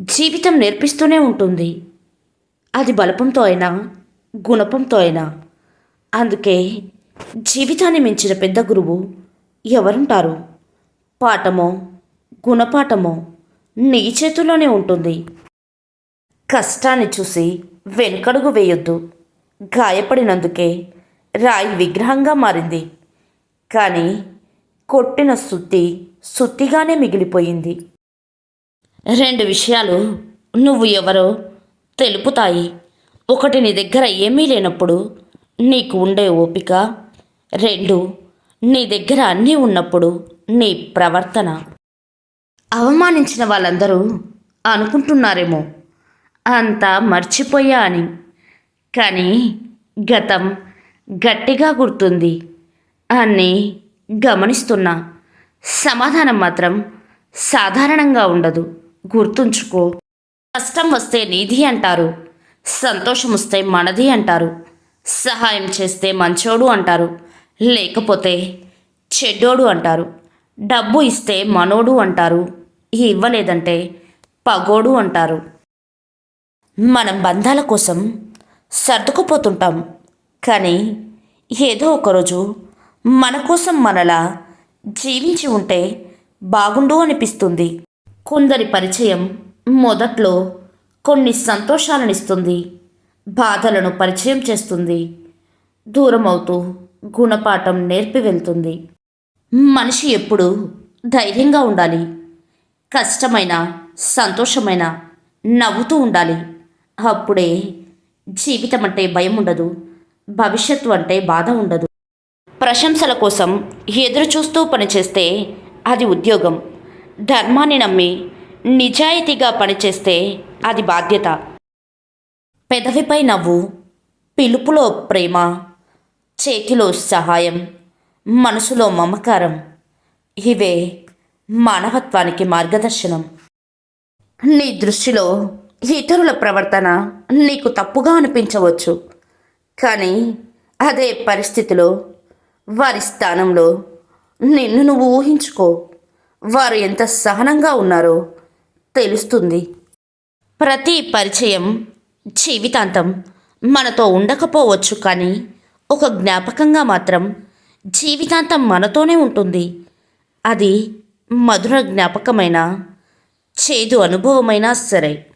జీవితం నేర్పిస్తూనే ఉంటుంది. అది బలపంతో అయినా గుణపంతో అయినా. అందుకే జీవితాన్ని మించిన పెద్ద గురువు ఎవరుంటారు? పాఠమో గుణపాఠమో నీ చేతుల్లోనే ఉంటుంది. కష్టాన్ని చూసి వెనుకడుగు వేయొద్దు. గాయపడినందుకే రాయి విగ్రహంగా మారింది. కానీ కొట్టిన సుత్తి సుత్తిగానే మిగిలిపోయింది. రెండు విషయాలు నువ్వు ఎవరో తెలుపుతాయి. ఒకటి నీ దగ్గర ఏమీ లేనప్పుడు నీకు ఉండే ఓపిక. రెండు నీ దగ్గర అన్నీ ఉన్నప్పుడు నీ ప్రవర్తన. అవమానించిన వాళ్ళందరూ అనుకుంటున్నారేమో. అంతా మర్చిపోయా అని. కానీ గతం గట్టిగా గుర్తుంది. అన్నీ గమనిస్తున్నా. సమాధానం మాత్రం సాధారణంగా ఉండదు. గుర్తుంచుకో. కష్టం వస్తే నీది అంటారు సంతోషం వస్తే మనది అంటారు సహాయం చేస్తే మంచోడు అంటారు లేకపోతే చెడ్డోడు అంటారు డబ్బు ఇస్తే మనోడు అంటారు ఇవ్వలేదంటే పగోడు అంటారు. మనం బంధాల కోసం సర్దుకుపోతుంటాం కానీ ఏదో ఒకరోజు మన కోసం మనలా జీవించి ఉంటే బాగుండు అనిపిస్తుంది. కొందరి పరిచయం మొదట్లో కొన్ని సంతోషాలనిస్తుంది బాధలను పరిచయం చేస్తుంది దూరం అవుతూ గుణపాఠం నేర్పి వెళ్తుంది. మనిషి ఎప్పుడు ధైర్యంగా ఉండాలి కష్టమైన సంతోషమైన నవ్వుతూ ఉండాలి. అప్పుడే జీవితం అంటే భయం ఉండదు భవిష్యత్తు అంటే బాధ ఉండదు. ప్రశంసల కోసం ఎదురు చూస్తూ పనిచేస్తే అది ఉద్యోగం ధర్మాన్ని నమ్మి నిజాయితీగా పనిచేస్తే అది బాధ్యత. పెదవిపై నవ్వు పిలుపులో ప్రేమ చేతిలో సహాయం మనసులో మమకారం ఇవే మానవత్వానికి మార్గదర్శనం. నీ దృష్టిలో ఇతరుల ప్రవర్తన నీకు తప్పుగా అనిపించవచ్చు. కానీ అదే పరిస్థితిలో వారి స్థానంలో నిన్ను నువ్వు ఊహించుకో. వారు ఎంత సహనంగా ఉన్నారో తెలుస్తుంది. ప్రతి పరిచయం జీవితాంతం మనతో ఉండకపోవచ్చు కానీ ఒక జ్ఞాపకంగా మాత్రం జీవితాంతం మనతోనే ఉంటుంది. అది మధుర జ్ఞాపకమైన చేదు అనుభవమైనా సరే.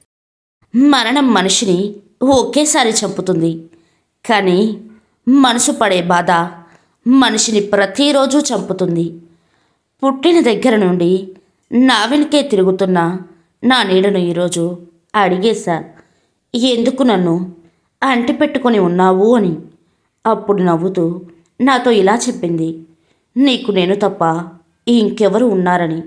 మరణం మనిషిని ఒకేసారి చంపుతుంది. కానీ మనసు పడే బాధ మనిషిని ప్రతిరోజు చంపుతుంది. పుట్టిన దగ్గర నుండి నా వెనుకే తిరుగుతున్న నా నీడను ఈరోజు అడిగేశా ఎందుకు నన్ను అంటిపెట్టుకొని ఉన్నావు అని? అప్పుడు నవ్వుతూ నాతో ఇలా చెప్పింది నీకు నేను తప్ప ఇంకెవరు ఉన్నారని.